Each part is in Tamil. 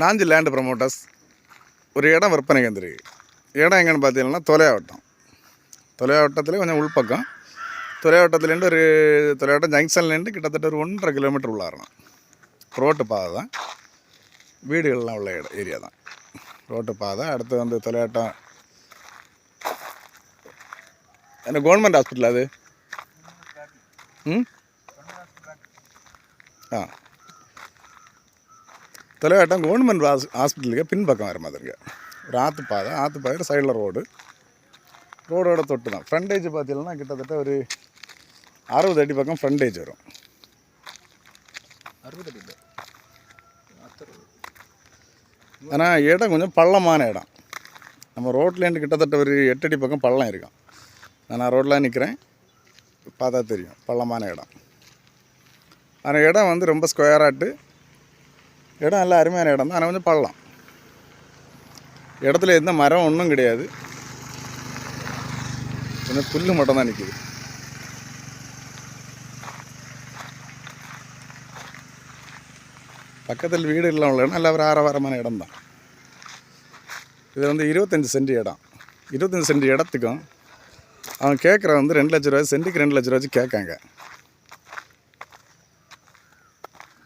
நாஞ்சி லேண்டு ப்ரமோட்டர்ஸ் ஒரு இடம் விற்பனைக்கு வந்துருக்கு இடம் எங்கேன்னு பார்த்தீங்கன்னா தொலையாவட்டம் தொலையாவட்டத்தில் கொஞ்சம் உள்பக்கம். தொலையாவட்டத்துலேருந்து ஒரு தொலையாவட்டம் ஜங்ஷன்லேருந்து கிட்டத்தட்ட ஒரு ஒன்றரை கிலோமீட்டர் உள்ளாரணும் ரோட்டு பாதை தான். வீடுகள்லாம் உள்ள இடம் ஏரியா தான். ரோட்டு பாதை அடுத்து வந்து தொலையாட்டம் என்ன கவர்மெண்ட் ஹாஸ்பிட்டல் அது? ம்? ஆ. தொலைவாட்டம் கவர்மெண்ட் ஹாஸ் ஹாஸ்பிட்டலுக்கு பின்பக்கம் வர மாதிரி. இருக்கு ஒரு ஆற்று பாதை ஆற்று பாதையில் சைடில் ரோடு ரோடோட தொட்டு தான். ஃப்ரண்டேஜ் பார்த்தீங்கன்னா கிட்டத்தட்ட ஒரு அறுபது அடி பக்கம் ஃப்ரண்டேஜ் வரும். அறுபது அடி ஆனால் இடம் கொஞ்சம் பள்ளமான இடம். நம்ம ரோட்லேருந்து கிட்டத்தட்ட ஒரு எட்டு அடி பக்கம் பள்ளம் இருக்கும். நான் ரோட்டில் நிற்கிறேன் பார்த்தா தெரியும். பள்ளமான இடம். ஆனால் இடம் வந்து ரொம்ப ஸ்கொயராட்டு இடம் நல்ல அருமையான இடம் தான். ஆனால் கொஞ்சம் பள்ளம். இடத்துல எந்த மரம் ஒன்றும் கிடையாது. கொஞ்சம் புல்லு மட்டும் தான் நிற்கிது பக்கத்தில் வீடு எல்லாம் உள்ள இடம் நல்ல ஒரு ஆரவாரமான இடம் தான். இது வந்து இருபத்தஞ்சி சென்ட் இடம். இருபத்தஞ்சி சென்ட் இடத்துக்கும் அவன் கேட்குற வந்து ரெண்டு லட்ச ரூபாய் சென்ட்டுக்கு ரெண்டு லட்ச ரூபா வச்சு கேட்காங்க.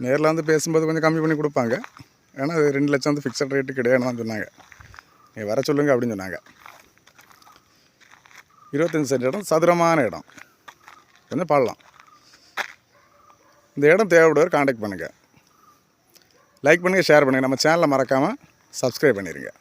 நேரில் வந்து பேசும்போது கொஞ்சம் கம்மி பண்ணி கொடுப்பாங்க. ஏன்னா அது ரெண்டு லட்சம் வந்து ஃபிக்ஸட் ரேட்டு கிடையாதுன்னு தான் சொன்னாங்க. நீ வர சொல்லுங்க அப்படின்னு சொன்னாங்க. இருபத்தஞ்சி சென்ட் இடம் சதுரமான இடம். கொஞ்சம் பாடலாம். இந்த இடம் தேவைப்படுவர் காண்டாக்ட் பண்ணுங்கள் லைக் பண்ணுங்கள் ஷேர் பண்ணுங்கள் நம்ம சேனலை மறக்காமல் சப்ஸ்கிரைப் பண்ணிடுங்க